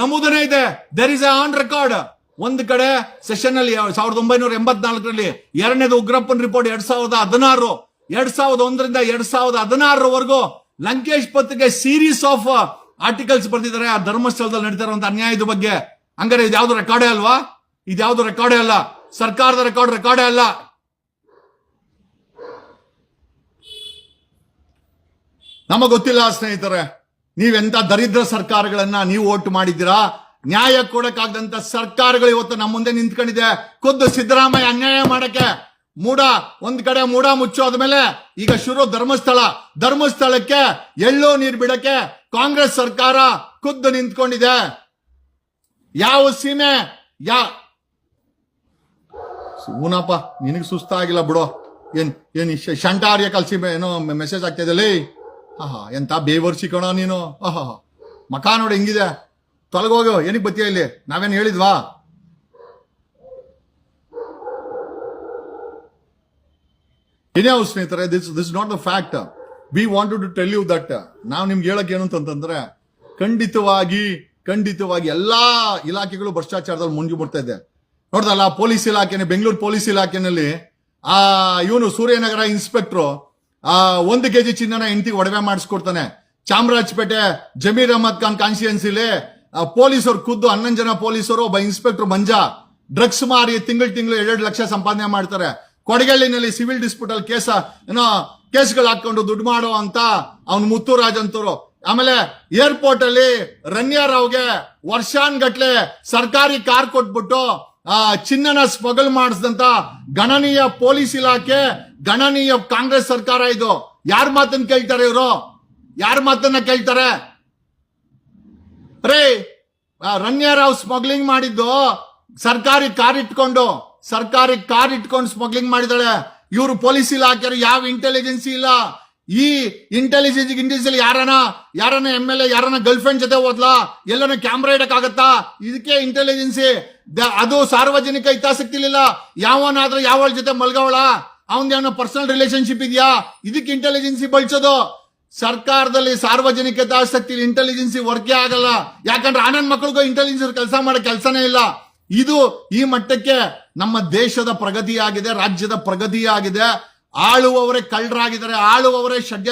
ನಮೂದನೆ ಇದೆ. ದರ್ ಇಸ್ ಆನ್ ರೆಕಾರ್ಡ್ ಒಂದು ಕಡೆ ಸೆಷನ್ ಅಲ್ಲಿ ಸಾವಿರದ ಒಂಬೈನೂರ ಎಂಬತ್ನಾಲ್ಕರಲ್ಲಿ ಎರಡನೇದು ಉಗ್ರಪ್ಪನ್ ರಿಪೋರ್ಟ್ ಎರಡ್ ಸಾವಿರದ ಹದಿನಾರು. ಎರಡ್ ಸಾವಿರದ ಒಂದರಿಂದ ಎರಡ್ ಸಾವಿರದ ಹದಿನಾರರವರೆಗೂ ಲಂಕೇಶ್ ಪತ್ರಿಕೆ ಸೀರೀಸ್ ಆಫ್ ಆರ್ಟಿಕಲ್ಸ್ ಬರ್ತಿದ್ದಾರೆ ಆ ಧರ್ಮಸ್ಥಳದಲ್ಲಿ ನಡೀತಾ ಅನ್ಯಾಯದ ಬಗ್ಗೆ. ಹಂಗಾರೆ ಇದ್ಯಾವ್ದು ರೆಕಾರ್ಡೇ ಅಲ್ವಾ? ಇದ್ಯಾವ್ದು ರೆಕಾರ್ಡೇ ಅಲ್ಲ? ಸರ್ಕಾರದ ರೆಕಾರ್ಡ್ ರೆಕಾರ್ಡೇ ಅಲ್ಲ. ನಮಗ್ ಗೊತ್ತಿಲ್ಲ ಸ್ನೇಹಿತರೆ, ನೀವೆಂತ ದರಿದ್ರ ಸರ್ಕಾರಗಳನ್ನ ನೀವು ಓಟ್ ಮಾಡಿದ್ದೀರಾ? ನ್ಯಾಯ ಕೊಡಕ್ಕಾಗದಂತ ಸರ್ಕಾರಗಳು ಇವತ್ತು ನಮ್ಮ ಮುಂದೆ ನಿಂತ್ಕೊಂಡಿದೆ. ಖುದ್ದು ಸಿದ್ದರಾಮಯ್ಯ ಅನ್ಯಾಯ ಮಾಡಕ್ಕೆ. ಮೂಡ, ಒಂದ್ ಕಡೆ ಮೂಡ ಮುಚ್ಚೋದ್ಮೇಲೆ ಈಗ ಶುರು ಧರ್ಮಸ್ಥಳ. ಧರ್ಮಸ್ಥಳಕ್ಕೆ ಎಳ್ಳೋ ನೀರ್ ಬಿಡಕ್ಕೆ ಕಾಂಗ್ರೆಸ್ ಸರ್ಕಾರ ಖುದ್ದು ನಿಂತ್ಕೊಂಡಿದೆ. ಯಾವ ಸೀಮೆ? ಯಾ ಊನಪ್ಪ, ನಿನಗೆ ಸುಸ್ತಾಗಿಲ್ಲ ಬಿಡು. ಏನ್ ಏನ್ ಶಂಟಾರ್ಯ ಕಲ್ಸಿ ಏನೋ ಮೆಸೇಜ್ ಆಗ್ತಿದಲ್ಲಿ ಆಹಾ, ಎಂತ ಬೇವರ್ಸಿ ಕಣ ನೀನು? ಆಹಾ ಮಕ ನೋಡಿ ಹೆಂಗಿದೆ? ತೊಲಗೋಗು ಏನಕ್ಕೆ ಬತ್ತೀಯ ಇಲ್ಲಿ? ನಾವೇನು ಹೇಳಿದ್ವಾ? ಇನ್ಯಾವ ಸ್ನೇಹಿತರೆ this this not the fact we wanted to tell you that ನಾವು ನಿಮ್ಗೆ ಹೇಳಕ್ ಏನು ಅಂತಂದ್ರೆ ಖಂಡಿತವಾಗಿ ಖಂಡಿತವಾಗಿ ಎಲ್ಲಾ ಇಲಾಖೆಗಳು ಭ್ರಷ್ಟಾಚಾರದಲ್ಲಿ ಮುಂಜು ಬಿಡ್ತಾ ಇದೆ. ನೋಡ್ದಲ್ಲ, ಪೊಲೀಸ್ ಇಲಾಖೆನೆ, ಬೆಂಗಳೂರು ಪೊಲೀಸ್ ಇಲಾಖೆನಲ್ಲಿ, ಆ, ಇವನು ಸೂರ್ಯನಗರ ಇನ್ಸ್ಪೆಕ್ಟ್ರು ಆ, ಒಂದು ಕೆಜಿ ಚಿನ್ನನ ಹೆಂಡತಿಗೆ ಒಡವೆ ಮಾಡಿಸ್ಕೊಡ್ತಾನೆ. ಚಾಮರಾಜಪೇಟೆ, ಜಮೀರ್ ಅಹಮದ್ ಖಾನ್ ಕಾನ್ಸ್ಟಿಟ್ಯೂನ್ಸಿಲಿ ಪೊಲೀಸರು ಖುದ್ದು ಹನ್ನೊಂದು ಜನ ಪೊಲೀಸರು, ಒಬ್ಬ ಇನ್ಸ್ಪೆಕ್ಟರ್ ಮಂಜಾ ಡ್ರಗ್ಸ್ ಮಾರಿ ತಿಂಗಳು ತಿಂಗಳು ಎರಡೆರಡು ಲಕ್ಷ ಸಂಪಾದನೆ ಮಾಡ್ತಾರೆ. ಕೊಡಗಳ್ಳಿನಲ್ಲಿ ಸಿವಿಲ್ ಡಿಸ್ಪ್ಯೂಟ್ ಅಲ್ಲಿ ಕೇಸ, ಏನೋ ಕೇಸ್ಗಳು ಹಾಕೊಂಡು ದುಡ್ಡು ಮಾಡೋ ಅಂತ ಅವ್ನು ಮುತ್ತುರಾಜ್ ಅಂತರು ಆಮೇಲೆ ಏರ್ಪೋರ್ಟ್ ಅಲ್ಲಿ ರನ್ಯಾ ರಾವ್ಗೆ ವರ್ಷಾನ್ಗಟ್ಲೆ ಸರ್ಕಾರಿ ಕಾರ್ ಕೊಟ್ಬಿಟ್ಟು, ಆ, ಚಿನ್ನನ ಸ್ಮಗಲ್ ಮಾಡಿಸಿದಂತ ಗಣನೀಯ ಪೊಲೀಸ್ ಇಲಾಖೆ, ಗಣನೀಯ ಕಾಂಗ್ರೆಸ್ ಸರ್ಕಾರ ಇದು. ಯಾರ ಮಾತನ್ನ ಕೇಳ್ತಾರೆ ಇವರು? ಯಾರ ಮಾತನ್ನ ಕೇಳ್ತಾರೆ? ರೇ ರನ್ಯಾ ರಾವ್ ಸ್ಮಗ್ಲಿಂಗ್ ಮಾಡಿದ್ದು ಸರ್ಕಾರಿ ಕಾರ್ ಇಟ್ಕೊಂಡು. ಸರ್ಕಾರಿ ಕಾರ್ ಇಟ್ಕೊಂಡು ಸ್ಮಗ್ಲಿಂಗ್ ಮಾಡಿದಾಳೆ ಇವರು ಪೊಲೀಸ್ ಇಲಾಖೆಯವರು ಯಾವ ಇಂಟೆಲಿಜೆನ್ಸಿ ಇಲ್ಲ. ಈ ಇಂಟೆಲಿಜೆನ್ಸ್ ಇಂಟೆಲಿಜೆನ್ಸ್ ಯಾರನ ಯಾರನ ಎಂ ಎಲ್ ಎ ಯಾರನ ಗರ್ಲ್ ಫ್ರೆಂಡ್ ಜೊತೆ ಹೋದ್ಲಾ? ಎಲ್ಲನ ಕ್ಯಾಮ್ರಾ ಇಡಕ್ಕಾಗತ್ತಾ? ಇದಕ್ಕೆ ಇಂಟೆಲಿಜೆನ್ಸಿ ಅದು ಸಾರ್ವಜನಿಕ ಹಿತಾಸಕ್ತಿಲಿಲ್ಲ ಯಾವನಾದ್ರೂ ಯಾವಳ ಜೊತೆ ಮಲ್ಗವಳ? ಅವನ ಪರ್ಸನಲ್ ರಿಲೇಶನ್ಶಿಪ್ ಇದೆಯಾ? ಇದಕ್ಕೆ ಇಂಟೆಲಿಜೆನ್ಸಿ ಬಳಸೋದು. ಸರ್ಕಾರದಲ್ಲಿ ಸಾರ್ವಜನಿಕ ಹಿತಾಸಕ್ತಿ ಇಂಟೆಲಿಜೆನ್ಸಿ ವರ್ಕೇ ಆಗಲ್ಲ. ಯಾಕಂದ್ರೆ ಆನಂದ್ ಮಕ್ಕಳಿಗೂ ಇಂಟೆಲಿಜೆನ್ಸ್ ಕೆಲಸ ಮಾಡೋ ಕೆಲಸನೇ ಇಲ್ಲ. ಇದು ಈ ಮಟ್ಟಕ್ಕೆ ನಮ್ಮ ದೇಶದ ಪ್ರಗತಿಯಾಗಿದೆ ರಾಜ್ಯದ ಪ್ರಗತಿಯಾಗಿದೆ. ಆಳುವವರೇ ಕಳ್ಳರಾಗಿದ್ದಾರೆ ಆಳುವವರೇ ಷಡ್ಯ